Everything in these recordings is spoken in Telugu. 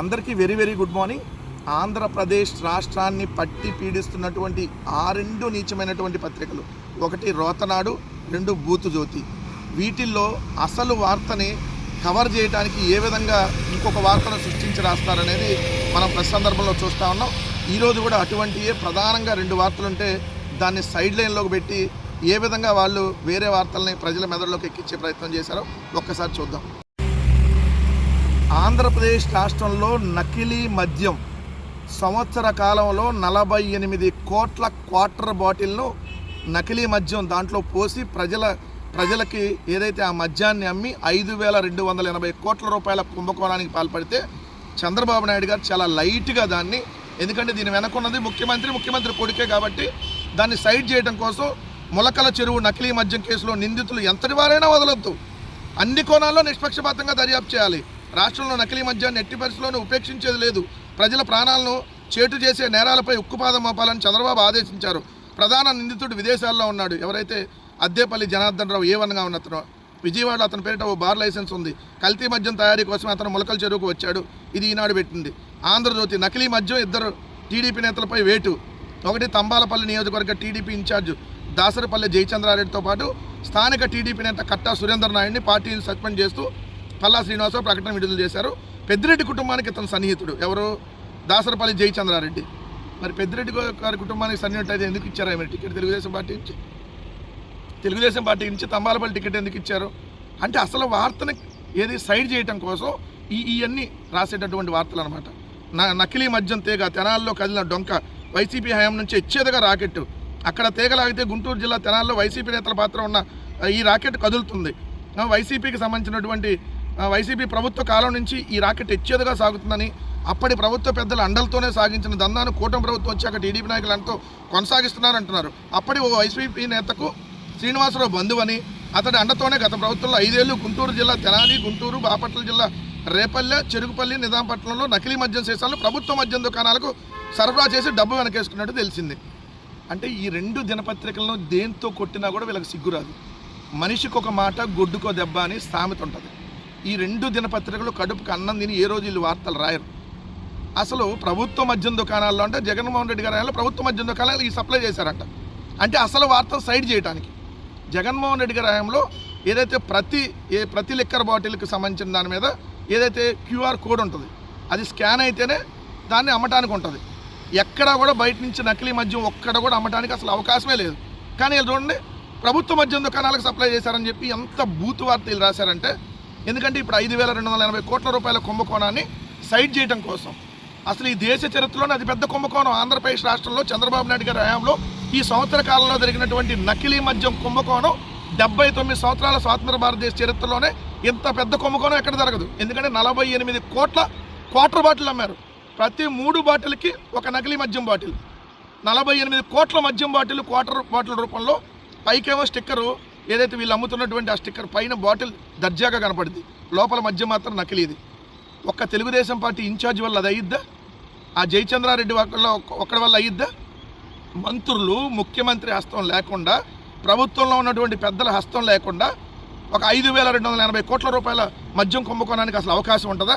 అందరికీ very very good morning. Andhra Pradesh రాష్ట్రాన్ని పట్టి పీడిస్తున్నటువంటి ఆ రెండు నీచమైనటువంటి పత్రికలు. ఒకటి రోతనాడు రెండు బూతు జ్యోతి వీటిల్లో అసలు వార్తని కవర్ చేయడానికి ఏ విధంగా ఇంకొక వార్తను సృష్టించి రాస్తారనేది మనం ప్రతి సందర్భంలో చూస్తూ ఉన్నాం. ఈరోజు కూడా అటువంటియే ప్రధానంగా రెండు వార్తలు ఉంటే దాన్ని సైడ్ లైన్లోకి పెట్టి ఏ విధంగా వాళ్ళు వేరే వార్తల్ని ప్రజల మెదడులోకి ఎక్కించే ప్రయత్నం చేశారో ఒక్కసారి చూద్దాం. ఆంధ్రప్రదేశ్ రాష్ట్రంలో నకిలీ మద్యం సంవత్సర కాలంలో నలభై ఎనిమిది కోట్ల క్వార్టర్ బాటిల్ను నకిలీ మద్యం దాంట్లో పోసి ప్రజల ప్రజలకి ఏదైతే ఆ మద్యాన్ని అమ్మి ఐదు వేల రెండు వందల ఎనభై కోట్ల రూపాయల కుంభకోణానికి పాల్పడితే చంద్రబాబు నాయుడు గారు చాలా లైట్గా దాన్ని ఎందుకంటే దీని వెనకున్నది ముఖ్యమంత్రి ముఖ్యమంత్రి కొడుకే కాబట్టి దాన్ని సైడ్ చేయడం కోసం ములకల చెరువు నకిలీ మద్యం కేసులో నిందితులు ఎంతటి వారైనా వదలొద్దు. అన్ని కోణాల్లో నిష్పక్షపాతంగా దర్యాప్తు చేయాలి. రాష్ట్రంలో నకిలీ మద్యాన్ని ఎట్టి పరిస్థితుల్లోనూ ఉపేక్షించేది లేదు. ప్రజల ప్రాణాలను చేటు చేసే నేరాలపై ఉక్కుపాదం మోపాలని చంద్రబాబు ఆదేశించారు. ప్రధాన నిందితుడు విదేశాల్లో ఉన్నాడు. ఎవరైతే అద్దేపల్లి జనార్దన్ రావు ఏవన్గా ఉన్న అతను విజయవాడలో అతని పేరిట ఓ బార్ లైసెన్స్ ఉంది. కల్తీ మద్యం తయారీ కోసం అతను మొలకల చెరువుకు వచ్చాడు. ఇది ఈనాడు పెట్టింది. ఆంధ్రజ్యోతి నకిలీ మద్యం ఇద్దరు టీడీపీ నేతలపై వేటు. ఒకటి తంబాలపల్లి నియోజకవర్గ టీడీపీ ఇన్ఛార్జ్ దాసరపల్లి జయచంద్రారెడ్డితో పాటు స్థానిక టీడీపీ నేత కట్టా సురేందర్ నాయుడిని పార్టీని సస్పెండ్ చేస్తూ పల్లా శ్రీనివాసరావు ప్రకటన విడుదల చేశారు. పెద్దిరెడ్డి కుటుంబానికి ఇతను సన్నిహితుడు. ఎవరు? దాసరపల్లి జయచంద్రారెడ్డి. మరి పెద్దిరెడ్డి గారి కుటుంబానికి సన్నిహితుడు అయితే ఎందుకు ఇచ్చారు మరి టికెట్ తెలుగుదేశం పార్టీ నుంచి? తెలుగుదేశం పార్టీ నుంచి తంబాలపల్లి టికెట్ ఎందుకు ఇచ్చారు? అంటే అసలు వార్తని ఏది సైడ్ చేయటం కోసం ఈ ఇవన్నీ రాసేటటువంటి వార్తలు అనమాట నా నకిలీ మద్యం తీగ తెనాల్లో కదిలిన డొంక వైసీపీ హయాం నుంచి ఇచ్చేదిగా రాకెట్. అక్కడ తీగలాగితే గుంటూరు జిల్లా తెనాల్లో వైసీపీ నేతల పాత్ర ఉన్న ఈ రాకెట్ కదులుతుంది. వైసీపీకి సంబంధించినటువంటి వైసీపీ ప్రభుత్వ కాలం నుంచి ఈ రాకెట్ ఇచ్చేదిగా సాగుతుందని అప్పటి ప్రభుత్వ పెద్దల అండలతోనే సాగించిన దందాను కూటమి ప్రభుత్వం వచ్చాక టీడీపీ నాయకులు అంటూ కొనసాగిస్తున్నారంటున్నారు. అప్పటి ఓ వైసీపీ నేతకు శ్రీనివాసరావు బంధువని అతడి అండతోనే గత ప్రభుత్వంలో ఐదేళ్ళు గుంటూరు జిల్లా తెనాలి గుంటూరు బాపట్ల జిల్లా రేపల్లె చెరుగుపల్లి నిజాంపట్నంలో నకిలీ మద్యం సీసాలను ప్రభుత్వ మద్యం దుకాణాలకు సరఫరా చేసి డబ్బు వెనకేసుకున్నట్టు తెలిసింది. అంటే ఈ రెండు దినపత్రికలను దేంతో కొట్టినా కూడా వీళ్ళకి సిగ్గురాదు. మనిషికి ఒక మాట గొడ్డుకో దెబ్బ అని సామెత ఉంటుంది. ఈ రెండు దినపత్రికలు కడుపుకు అన్నం తిని ఏ రోజు వీళ్ళు వార్తలు రాయరు. అసలు ప్రభుత్వ మద్యం దుకాణాల్లో అంటే జగన్మోహన్ రెడ్డి గారి హయాంలో ప్రభుత్వ మద్యం దుకాణాలు ఈ సప్లై చేశారంట. అంటే అసలు వార్తలు సైడ్ చేయడానికి జగన్మోహన్ రెడ్డి గారి హయాంలో ఏదైతే ప్రతి ఏ ప్రతి లిక్కర్ బాటిల్కి సంబంధించిన దాని మీద ఏదైతే క్యూఆర్ కోడ్ ఉంటుంది అది స్కాన్ అయితేనే దాన్ని అమ్మటానికి ఉంటుంది. ఎక్కడా కూడా బయట నుంచి నకిలీ మద్యం ఒక్కడ కూడా అమ్మటానికి అసలు అవకాశమే లేదు. కానీ వీళ్ళు చూడండి ప్రభుత్వ మద్యం దుకాణాలకు సప్లై చేశారని చెప్పి ఎంత బూతు వార్తలు రాశారంటే ఎందుకంటే ఇప్పుడు ఐదు వేల రెండు వందల ఎనభై కోట్ల రూపాయల కుంభకోణాన్ని సైడ్ చేయడం కోసం. అసలు ఈ దేశ చరిత్రలోనే అతిపెద్ద కుంభకోణం ఆంధ్రప్రదేశ్ రాష్ట్రంలో చంద్రబాబు నాయుడు గారి హయాంలో ఈ సంవత్సర కాలంలో జరిగినటువంటి నకిలీ మద్యం కుంభకోణం డెబ్బై తొమ్మిది సంవత్సరాల స్వాతంత్ర భారతదేశ చరిత్రలోనే ఇంత పెద్ద కుంభకోణం ఎక్కడ జరగదు. ఎందుకంటే నలభై ఎనిమిది కోట్ల క్వార్టర్ బాటిల్ అమ్మారు. ప్రతి మూడు బాటిల్కి ఒక నకిలీ మద్యం బాటిల్. నలభై ఎనిమిది కోట్ల మద్యం బాటిల్ క్వార్టర్ బాటిల్ రూపంలో పైకేమో స్టిక్కరు ఏదైతే వీళ్ళు అమ్ముతున్నటువంటి ఆ స్టిక్కర్ పైన బాటిల్ దర్జాగా కనపడింది. లోపల మద్యం మాత్రం నకిలీది ఒక్క తెలుగుదేశం పార్టీ ఇన్ఛార్జ్ వల్ల అది అయ్యిద్దా? ఆ జయచంద్రారెడ్డి వల్ల ఒక్కడి వల్ల అయ్యిద్దా? మంత్రులు ముఖ్యమంత్రి హస్తం లేకుండా ప్రభుత్వంలో ఉన్నటువంటి పెద్దల హస్తం లేకుండా ఒక ఐదు వేల రెండు వందల ఎనభై కోట్ల రూపాయల మద్యం కుంభకోణానికి అసలు అవకాశం ఉంటుందా?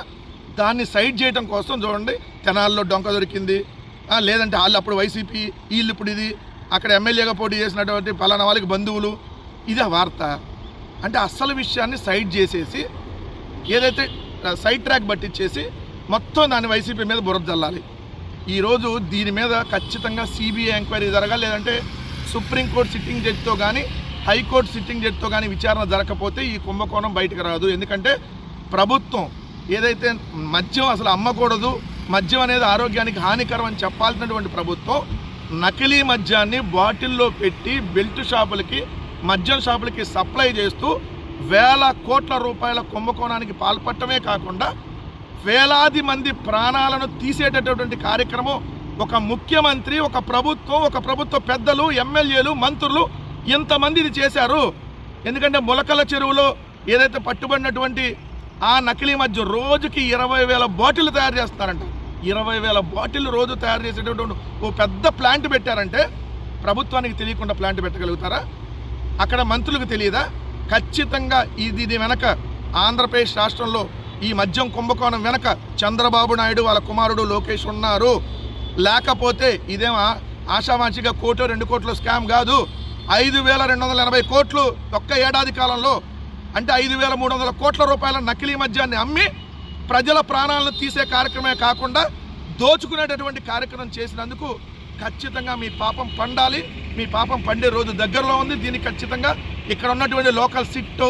దాన్ని సైడ్ చేయడం కోసం చూడండి. తెనాల్లో డొంక దొరికింది. లేదంటే వాళ్ళు అప్పుడు వైసీపీ వీళ్ళు ఇప్పుడు ఇది. అక్కడ ఎమ్మెల్యేగా పోటీ చేసినటువంటి పలానా వాళ్ళకి బంధువులు ఇది వార్త. అంటే అస్సలు విషయాన్ని సైడ్ చేసేసి ఏదైతే సైడ్ ట్రాక్ పట్టించేసి మొత్తం దాన్ని వైసీపీ మీద బురద జల్లాలి. ఈరోజు దీని మీద ఖచ్చితంగా సిబిఐ ఎంక్వైరీ జరగాలి లేదంటే సుప్రీంకోర్టు సిట్టింగ్ జడ్జితో కానీ హైకోర్టు సిట్టింగ్ జడ్జితో కానీ విచారణ జరగకపోతే ఈ కుంభకోణం బయటకు రాదు. ఎందుకంటే ప్రభుత్వం ఏదైతే మద్యం అసలు అమ్మకూడదు మద్యం అనేది ఆరోగ్యానికి హానికరం అని చెప్పాల్సినటువంటి ప్రభుత్వం నకిలీ మద్యాన్ని బాటిల్లో పెట్టి బెల్ట్ షాపులకి మద్యం షాపులకి సప్లై చేస్తూ వేల కోట్ల రూపాయల కుంభకోణానికి పాల్పడటమే కాకుండా వేలాది మంది ప్రాణాలను తీసేటటువంటి కార్యక్రమం ఒక ముఖ్యమంత్రి ఒక ప్రభుత్వం ఒక ప్రభుత్వ పెద్దలు ఎమ్మెల్యేలు మంత్రులు ఇంతమంది ఇది చేశారు. ఎందుకంటే ములకల చెరువులో ఏదైతే పట్టుబడినటువంటి ఆ నకిలీ మధ్య రోజుకి ఇరవై వేల బాటిల్ తయారు చేస్తున్నారంట. ఇరవై వేల బాటిల్ రోజు తయారు చేసేటటువంటి ఓ పెద్ద ప్లాంట్ పెట్టారంటే ప్రభుత్వానికి తెలియకుండా ప్లాంట్ పెట్టగలుగుతారా? అక్కడ మంత్రులకు తెలియదా? ఖచ్చితంగా ఇది వెనక ఆంధ్రప్రదేశ్ రాష్ట్రంలో ఈ మద్యం కుంభకోణం వెనక చంద్రబాబు నాయుడు వాళ్ళ కుమారుడు లోకేష్ ఉన్నారు. లేకపోతే ఇదేమా ఆషామాషిగా కోటు రెండు కోట్ల స్కామ్ కాదు ఐదు వేల రెండు వందల ఎనభై కోట్లు ఒక్క ఏడాది కాలంలో అంటే ఐదు వేల మూడు వందల కోట్ల రూపాయల నకిలీ మద్యాన్ని అమ్మి ప్రజల ప్రాణాలను తీసే కార్యక్రమే కాకుండా దోచుకునేటటువంటి కార్యక్రమం చేసినందుకు ఖచ్చితంగా మీ పాపం పండాలి. మీ పాపం పండే రోజు దగ్గరలో ఉంది. దీనికి ఖచ్చితంగా ఇక్కడ ఉన్నటువంటి లోకల్ సిట్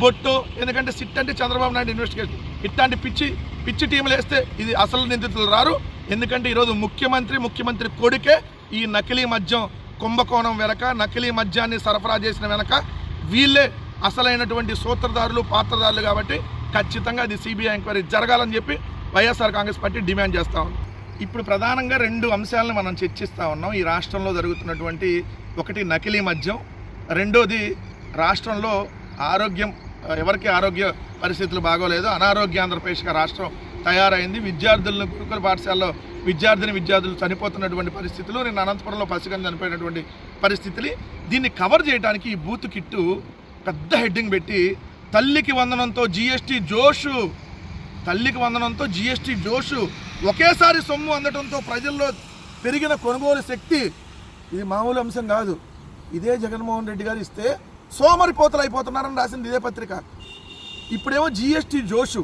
బొట్టు ఎందుకంటే సిట్ అంటే చంద్రబాబు నాయుడు ఇన్వెస్టిగేషన్ ఇట్లాంటి పిచ్చి పిచ్చి టీంలు వేస్తే ఇది అసలు నిందితులు రారు. ఎందుకంటే ఈరోజు ముఖ్యమంత్రి ముఖ్యమంత్రి కొడుకే ఈ నకిలీ మద్యం కుంభకోణం వెనక నకిలీ మద్యాన్ని సరఫరా చేసిన వెనక వీళ్ళే అసలైనటువంటి సూత్రధారులు పాత్రధారులు కాబట్టి ఖచ్చితంగా అది సిబిఐ ఎంక్వైరీ జరగాలని చెప్పి వైఎస్ఆర్ కాంగ్రెస్ పార్టీ డిమాండ్ చేస్తా ఉంది. ఇప్పుడు ప్రధానంగా రెండు అంశాలను మనం చర్చిస్తూ ఉన్నాం. ఈ రాష్ట్రంలో జరుగుతున్నటువంటి ఒకటి నకిలీ మద్యం రెండోది రాష్ట్రంలో ఆరోగ్యం ఎవరికి ఆరోగ్య పరిస్థితులు బాగోలేదు అనారోగ్య ఆంధ్రప్రదేశ్గా రాష్ట్రం తయారైంది. విద్యార్థులను గురుకుల పాఠశాలలో విద్యార్థిని విద్యార్థులు చనిపోతున్నటువంటి పరిస్థితులు నేను అనంతపురంలో పసిగని చనిపోయినటువంటి పరిస్థితులు దీన్ని కవర్ చేయడానికి ఈ బూత్ కిట్టు పెద్ద హెడ్డింగ్ పెట్టి తల్లికి వందనంతో జిఎస్టీ జోషు తల్లికి వందనంతో జిఎస్టీ జోషు ఒకేసారి సొమ్ము అందడంతో ప్రజల్లో పెరిగిన కొనుగోలు శక్తి ఇది మామూలు అంశం కాదు. ఇదే జగన్మోహన్ రెడ్డి గారు ఇస్తే సోమరిపోతలు అయిపోతున్నారని రాసింది ఇదే పత్రిక. ఇప్పుడేమో జిఎస్టీ జోషు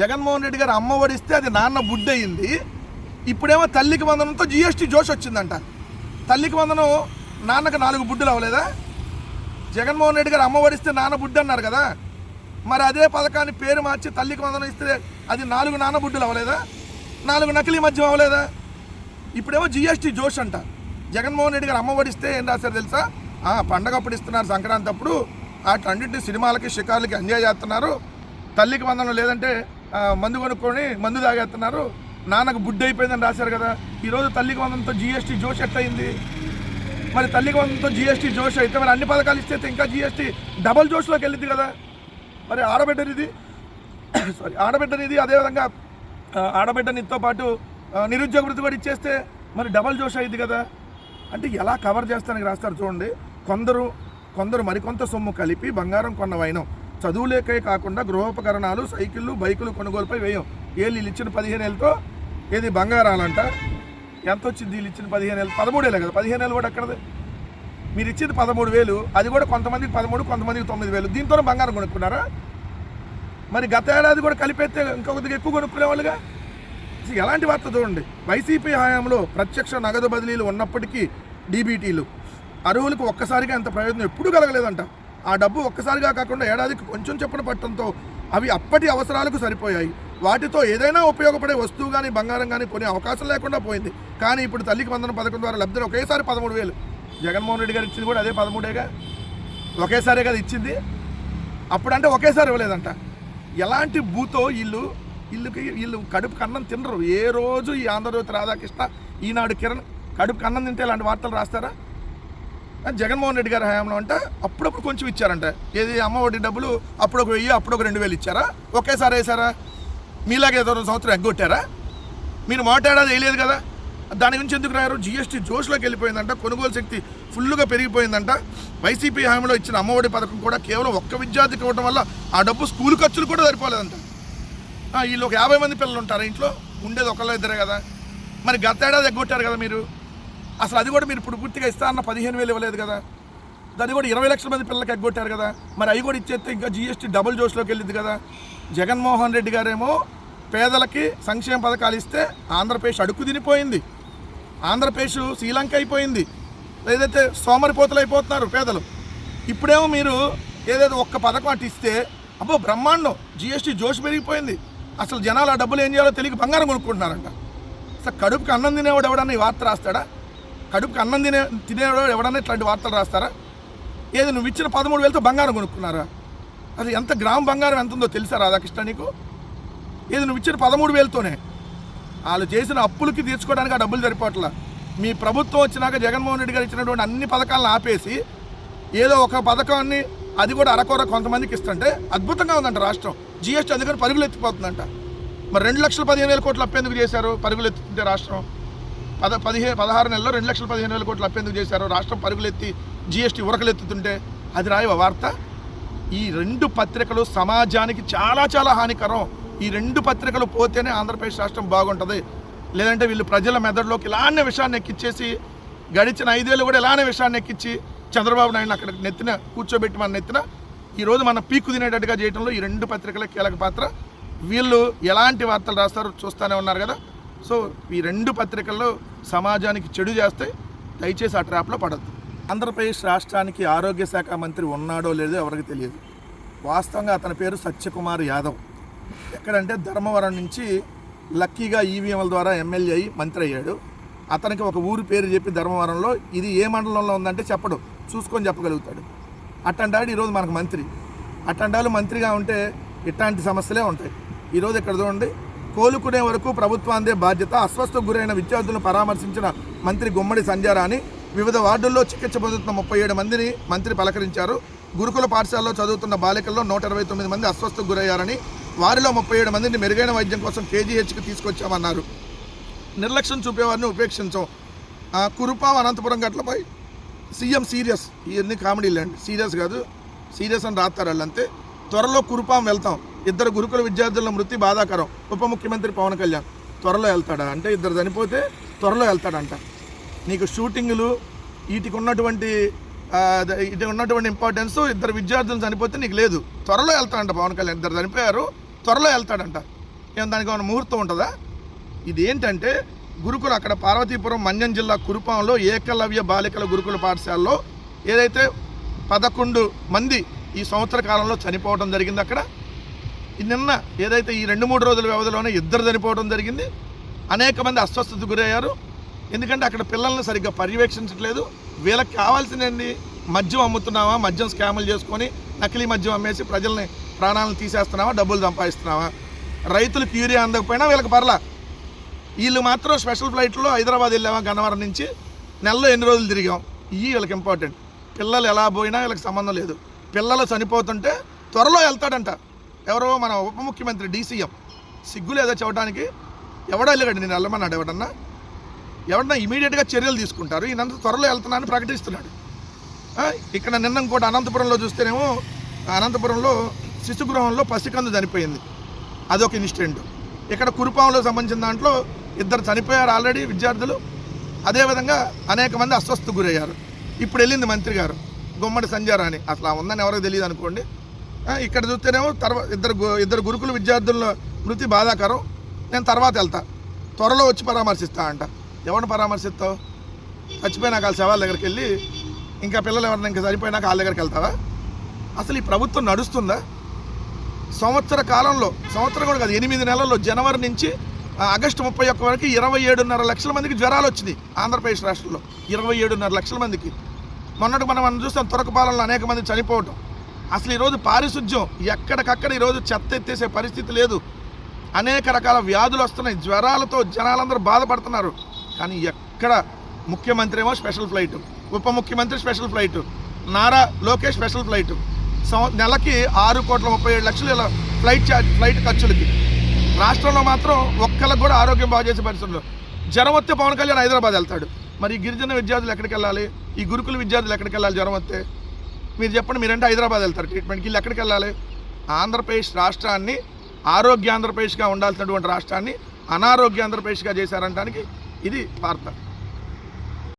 జగన్మోహన్ రెడ్డి గారు అమ్మఒడిస్తే అది నాన్న బుడ్డయింది ఇప్పుడేమో తల్లికి వందనంతో జిఎస్టీ జోష్ వచ్చిందంట. తల్లికి వందనం నాన్నకు నాలుగు బుడ్డులు అవ్వలేదా? జగన్మోహన్ రెడ్డి గారు అమ్మ వడిస్తే నాన్న బుడ్డ అన్నారు కదా. మరి అదే పథకాన్ని పేరు మార్చి తల్లికి వందనం ఇస్తే అది నాలుగు నాన్న అవ్వలేదా? నాలుగు నకిలీ మద్యం అవ్వలేదా? ఇప్పుడేమో జిఎస్టీ జోష్ అంట. జగన్మోహన్ రెడ్డి గారు అమ్మఒడిస్తే ఏం రాశారు తెలుసా? ఆ, పండగ అప్పుడు ఇస్తున్నారు సంక్రాంతి అప్పుడు. వాటన్నింటినీ సినిమాలకి షికార్లకి ఎంజాయ్ చేస్తున్నారు. తల్లికి వందనం లేదంటే మందు కొనుక్కొని మందు తాగేస్తున్నారు. నాన్నకు బుడ్డి అయిపోయిందని రాశారు కదా. ఈరోజు తల్లికి వందనంతో జిఎస్టీ జోష్ ఎట్లయింది? మరి తల్లికి వందనంతో జిఎస్టీ జోష్ అయితే మరి అన్ని పథకాలు ఇస్తే ఇంకా జిఎస్టీ డబల్ జోష్లోకి వెళ్ళింది కదా. మరి ఆడబిడ్డనిది సారీ ఆడబిడ్డనిది అదేవిధంగా ఆడబిడ్డనితో పాటు నిరుద్యోగ వృత్తి కూడా ఇచ్చేస్తే మరి డబల్ జోష్ అయింది కదా. అంటే ఎలా కవర్ చేస్తానికి రాస్తారు చూడండి. కొందరు కొందరు మరికొంత సొమ్ము కలిపి బంగారం కొన్న వైనం. చదువులేకే కాకుండా గృహోపకరణాలు సైకిళ్ళు బైకులు కొనుగోలుపై వేయం. ఏళ్ళు వీళ్ళు ఇచ్చిన పదిహేను ఏళ్ళతో? ఏది బంగారాలంట? ఎంత వచ్చింది వీళ్ళు ఇచ్చిన పదిహేను ఏళ్ళు? పదమూడేలే కదా పదిహేను ఏళ్ళు కూడా ఎక్కడది? మీరు ఇచ్చింది పదమూడు వేలు అది కూడా కొంతమందికి పదమూడు కొంతమందికి తొమ్మిది వేలు. దీంతో బంగారం కొనుక్కున్నారా? మరి గత ఏడాది కూడా కలిపేస్తే ఇంకొకరికి ఎక్కువ కొనుక్కునే వాళ్ళుగా ఎలాంటి వార్త చూడండి. వైసీపీ హయాంలో ప్రత్యక్ష నగదు బదిలీలు ఉన్నప్పటికీ డీబీటీలు. అర్హులకు ఒక్కసారిగా అంత ప్రయోజనం ఎప్పుడూ కలగలేదంట. ఆ డబ్బు ఒక్కసారిగా కాకుండా ఏడాదికి కొంచెం చెప్పిన పట్టడంతో అవి అప్పటి అవసరాలకు సరిపోయాయి. వాటితో ఏదైనా ఉపయోగపడే వస్తువు కానీ బంగారం కానీ కొనే అవకాశం లేకుండా పోయింది. కానీ ఇప్పుడు తల్లికి వందన పథకం ద్వారా లబ్ధిని ఒకేసారి పదమూడు వేలు. జగన్మోహన్ రెడ్డి గారు ఇచ్చింది కూడా అదే పదమూడేగా? ఒకేసారే కదా ఇచ్చింది. అప్పుడంటే ఒకేసారి ఇవ్వలేదంట. ఎలాంటి భూతో వీళ్ళు వీళ్ళకి వీళ్ళు కడుపు కన్నం తినరు. ఏ రోజు ఈ ఆంధ్రజ్యోతి రాధాకృష్ణ ఈనాడు కిరణ్ కడుపు కన్నం తింటే ఇలాంటి వార్తలు రాస్తారా? జగన్మోహన్ రెడ్డి గారి హయాంలో అంటే అప్పుడప్పుడు కొంచెం ఇచ్చారంట. ఏది అమ్మఒడి డబ్బులు అప్పుడు ఒక వెయ్యి అప్పుడు ఒక రెండు వేలు ఇచ్చారా? ఒకేసారి వేసారా? మీలాగే ఏదో సంవత్సరం ఎగ్గొట్టారా? మీరు మాట్లాడేది వేయలేదు కదా? దాని గురించి ఎందుకు రాయారు? జిఎస్టీ జోష్లోకి వెళ్ళిపోయిందంట కొనుగోలు శక్తి ఫుల్గా పెరిగిపోయిందంట. వైసీపీ హామీలో ఇచ్చిన అమ్మఒడి పథకం కూడా కేవలం ఒక్క విద్యార్థికి ఇవ్వడం వల్ల ఆ డబ్బు స్కూల్ ఖర్చులు కూడా సరిపోలేదంట. వీళ్ళు ఒక యాభై మంది పిల్లలు ఉంటారు ఇంట్లో? ఉండేది ఒకళ్ళ ఇద్దరే కదా. మరి గత ఏడాది ఎగ్గొట్టారు కదా మీరు? అసలు అది కూడా మీరు ఇప్పుడు పూర్తిగా ఇస్తా అన్న పదిహేను వేలు ఇవ్వలేదు కదా. దాన్ని కూడా ఇరవై లక్షల మంది పిల్లలకి ఎగ్గొట్టారు కదా. మరి అవి కూడా ఇచ్చేస్తే ఇంకా జిఎస్టీ డబుల్ జోష్లోకి వెళ్ళింది కదా. జగన్మోహన్ రెడ్డి గారేమో పేదలకి సంక్షేమ పథకాలు ఇస్తే ఆంధ్రప్రదేశ్ అడుక్కు తినిపోయింది. ఆంధ్రప్రదేశ్ శ్రీలంక అయిపోయింది. ఏదైతే సోమరిపోతలు అయిపోతున్నారు పేదలు. ఇప్పుడేమో మీరు ఏదైతే ఒక్క పథకం అటు ఇస్తే అబ్బో బ్రహ్మాండం జిఎస్టీ జోష్ పెరిగిపోయింది. అసలు జనాలు ఆ డబ్బులు ఏం చేయాలో తెలియక బంగారం కొనుక్కుంటున్నారంట. అసలు కడుపుకి అన్నం తినేవాడు ఎవడన్నా ఈ వార్త రాస్తాడా? కడుపుకి అన్నం తినే తినేవాడు ఎవడన్నా ఇట్లాంటి వార్తలు రాస్తారా? ఏది నువ్వు ఇచ్చిన పదమూడు వేలతో బంగారం కొనుక్కున్నారా? అది ఎంత గ్రామ్ బంగారం ఎంత ఉందో తెలుసా రాధాకృష్ణ నీకు? ఏది నువ్వు ఇచ్చిన పదమూడు వేలతోనే? వాళ్ళు చేసిన అప్పులకి తీర్చుకోవడానికి ఆ డబ్బులు సరిపోవట్లా. మీ ప్రభుత్వం వచ్చినాక జగన్మోహన్ రెడ్డి గారు ఇచ్చినటువంటి అన్ని పథకాలను ఆపేసి ఏదో ఒక పథకాన్ని అది కూడా అరకొర కొంతమందికి ఇస్తుంటే అద్భుతంగా ఉందంట రాష్ట్రం. జిఎస్టీ అందుకని పరుగులు ఎత్తిపోతుందంట. మరి రెండు లక్షల పదిహేను వేల కోట్లు అప్పేందుకు చేశారు? పరుగులు ఎత్తుంటే రాష్ట్రం పద పదిహేను పదహారు నెలలో రెండు లక్షల పదిహేను వేల కోట్లు అప్పేందుకు చేశారు? రాష్ట్రం పరుగులు ఎత్తి జిఎస్టీ ఉరకలు ఎత్తుతుంటే అది రాయవ వార్త? ఈ రెండు పత్రికలు సమాజానికి చాలా చాలా హానికరం. ఈ రెండు పత్రికలు పోతేనే ఆంధ్రప్రదేశ్ రాష్ట్రం బాగుంటుంది. లేదంటే వీళ్ళు ప్రజల మెదడులోకి ఇలానే విషయాన్ని ఎక్కిచ్చేసి గడిచిన ఐదేళ్ళు కూడా ఇలానే విషయాన్ని ఎక్కించి చంద్రబాబు నాయుడు అక్కడ నెత్తిన కూర్చోబెట్టి మన నెత్తిన ఈరోజు మన పీకు తినేటట్టుగా చేయడంలో ఈ రెండు పత్రికల కీలక పాత్ర. వీళ్ళు ఎలాంటి వార్తలు రాస్తారో చూస్తూనే ఉన్నారు కదా. సో ఈ రెండు పత్రికల్లో సమాజానికి చెడు చేస్తే దయచేసి ఆ ట్రాప్లో పడద్దు. ఆంధ్రప్రదేశ్ రాష్ట్రానికి ఆరోగ్య శాఖ మంత్రి ఉన్నాడో లేదో ఎవరికి తెలియదు. వాస్తవంగా అతని పేరు సత్యకుమార్ యాదవ్. ఎక్కడంటే ధర్మవరం నుంచి లక్కీగా ఈవీఎంల ద్వారా ఎమ్మెల్యే అయ్యి మంత్రి అయ్యాడు. అతనికి ఒక ఊరు పేరు చెప్పి ధర్మవరంలో ఇది ఏ మండలంలో ఉందంటే చెప్పడు. చూసుకొని చెప్పగలుగుతాడు. అట్టంటాడు ఈరోజు మనకు మంత్రి. అట్టంటాలు మంత్రిగా ఉంటే ఇట్లాంటి సమస్యలే ఉంటాయి. ఈరోజు ఇక్కడ చూడండి కోలుకునే వరకు ప్రభుత్వం అందే బాధ్యత అస్వస్థకు గురైన విద్యార్థులను పరామర్శించిన మంత్రి గుమ్మడి సంజారాని వివిధ వార్డుల్లో చికిత్స పొందుతున్న ముప్పై ఏడు మందిని మంత్రి పలకరించారు. గురుకుల పాఠశాలలో చదువుతున్న బాలికల్లో నూట ఇరవై తొమ్మిది మంది అస్వస్థకు గురయ్యారని వారిలో ముప్పై ఏడు మందిని మెరుగైన వైద్యం కోసం కేజీహెచ్కి తీసుకొచ్చామన్నారు. నిర్లక్ష్యం చూపేవారిని ఉపేక్షించాం. కురుపాం అనంతపురం గట్లపై సీఎం సీరియస్ ఇవన్నీ కామెడీలు అండి సీరియస్ కాదు సీరియస్ అని రాస్తారు వాళ్ళు అంతే. త్వరలో కురుపాం వెళ్తాం. ఇద్దరు గురుకుల విద్యార్థుల మృతి బాధాకరం. ఉప ముఖ్యమంత్రి పవన్ కళ్యాణ్ త్వరలో వెళ్తాడా? అంటే ఇద్దరు చనిపోతే త్వరలో వెళ్తాడంట. నీకు షూటింగులు వీటికి ఉన్నటువంటి ఇటు ఉన్నటువంటి ఇంపార్టెన్స్ ఇద్దరు విద్యార్థులు చనిపోతే నీకు లేదు. త్వరలో వెళ్తాడంట పవన్ కళ్యాణ్. ఇద్దరు చనిపోయారు త్వరలో వెళ్తాడంట. ఏం దానికి ఏమైనా ముహూర్తం ఉంటుందా? ఇది ఏంటంటే అక్కడ పార్వతీపురం మన్యం జిల్లా కురుపాంలో ఏకలవ్య బాలికల గురుకుల పాఠశాలలో ఏదైతే పదకొండు మంది ఈ సంవత్సర కాలంలో చనిపోవడం జరిగింది అక్కడ. నిన్న ఏదైతే ఈ రెండు మూడు రోజుల వ్యవధిలోనే ఇద్దరు చనిపోవడం జరిగింది. అనేక మంది అస్వస్థతకు గురయ్యారు. ఎందుకంటే అక్కడ పిల్లల్ని సరిగ్గా పర్యవేక్షించట్లేదు. వీళ్ళకి కావాల్సిందండి మద్యం అమ్ముతున్నావా మద్యం స్కాములు చేసుకొని నకిలీ మద్యం అమ్మేసి ప్రజల్ని ప్రాణాలను తీసేస్తున్నావా డబ్బులు సంపాదిస్తున్నావా? రైతులకు యూరియా అందకపోయినా వీళ్ళకి పర్లా. వీళ్ళు మాత్రం స్పెషల్ ఫ్లైట్లో హైదరాబాద్ వెళ్ళామా గన్నవరం నుంచి నెలలో ఎన్ని రోజులు తిరిగాం? ఇవి వీళ్ళకి ఇంపార్టెంట్ పిల్లలు ఎలా పోయినా వీళ్ళకి సంబంధం లేదు. పిల్లలు చనిపోతుంటే త్వరలో వెళ్తాడంట. ఎవరో మన ఉప ముఖ్యమంత్రి డీసీఎం. సిగ్గు ఏదో చెప్పడానికి? ఎవడో వెళ్ళాడు నేను వెళ్ళమన్నాడు ఎవడన్నా? ఎవడన్నా ఇమీడియట్గా చర్యలు తీసుకుంటారు. ఈయనంత త్వరలో వెళ్తున్నానని ప్రకటిస్తున్నాడు. ఇక్కడ నిన్న ఇంకోటి అనంతపురంలో చూస్తేనేమో అనంతపురంలో శిశుగృహంలో పసికందు చనిపోయింది. అదొక ఇన్సిడెంట్. ఇక్కడ కురుపాంలో సంబంధించిన దాంట్లో ఇద్దరు చనిపోయారు ఆల్రెడీ విద్యార్థులు. అదేవిధంగా అనేక మంది అస్వస్థ గురయ్యారు. ఇప్పుడు వెళ్ళింది మంత్రి గారు గుమ్మడి సంజారాణి. అసలు ఉందని ఎవరికి తెలియదు అనుకోండి. ఇక్కడ చూస్తేనేమో తర్వాత ఇద్దరు గు- ఇద్దరు గురుకుల విద్యార్థుల మృతి బాధాకరం. నేను తర్వాత వెళ్తా. త్వరలో వచ్చి పరామర్శిస్తా అంట. ఎవరిని పరామర్శిస్తావు? చచ్చిపోయినాక వాళ్ళ శవాల దగ్గరికి వెళ్ళి ఇంకా పిల్లలు ఎవరిని ఇంకా సరిపోయినాక వాళ్ళ దగ్గరికి వెళ్తావా? అసలు ఈ ప్రభుత్వం నడుస్తుందా? సంవత్సర కాలంలో సంవత్సరం కూడా కాదు ఎనిమిది నెలల్లో జనవరి నుంచి ఆగస్టు ముప్పై ఒక్క వరకు ఇరవై ఏడున్నర లక్షల మందికి జ్వరాలు వచ్చినాయి ఆంధ్రప్రదేశ్ రాష్ట్రంలో. ఇరవై ఏడున్నర లక్షల మందికి. మొన్నటి మనం మనం చూస్తాం తురకపాలనలో అనేక మంది చనిపోవటం. అసలు ఈరోజు పారిశుద్ధ్యం ఎక్కడికక్కడ ఈరోజు చెత్త ఎత్తేసే పరిస్థితి లేదు. అనేక రకాల వ్యాధులు వస్తున్నాయి జ్వరాలతో జనాలందరూ బాధపడుతున్నారు. కానీ ఎక్కడ ముఖ్యమంత్రి ఏమో స్పెషల్ ఫ్లైట్ ఉప ముఖ్యమంత్రి special flight Nara Lokesh special flight. నెలకి ఆరు కోట్ల ముప్పై ఏడు లక్షలు ఇలా ఫ్లైట్ చార్జ్ ఫ్లైట్ ఖర్చులకి. రాష్ట్రంలో మాత్రం ఒక్కళ్ళకి కూడా ఆరోగ్యం బాగు చేసే పరిస్థితుల్లో జ్వరం వస్తే పవన్ కళ్యాణ్ హైదరాబాద్ వెళ్తాడు. మరి గిరిజన విద్యార్థులు ఎక్కడికి వెళ్ళాలి? ఈ గురుకుల విద్యార్థులు ఎక్కడికి వెళ్ళాలి జ్వరం వస్తే? మీరు చెప్పండి మీరంటే హైదరాబాద్ వెళ్తారు. ట్రీట్మెంట్కి వీళ్ళు ఎక్కడికి వెళ్ళాలి? ఆంధ్రప్రదేశ్ రాష్ట్రాన్ని ఆరోగ్య ఆంధ్రప్రదేశ్గా ఉండాల్సినటువంటి రాష్ట్రాన్ని అనారోగ్య ఆంధ్రప్రదేశ్గా చేశారంటానికి ఇది వార్త.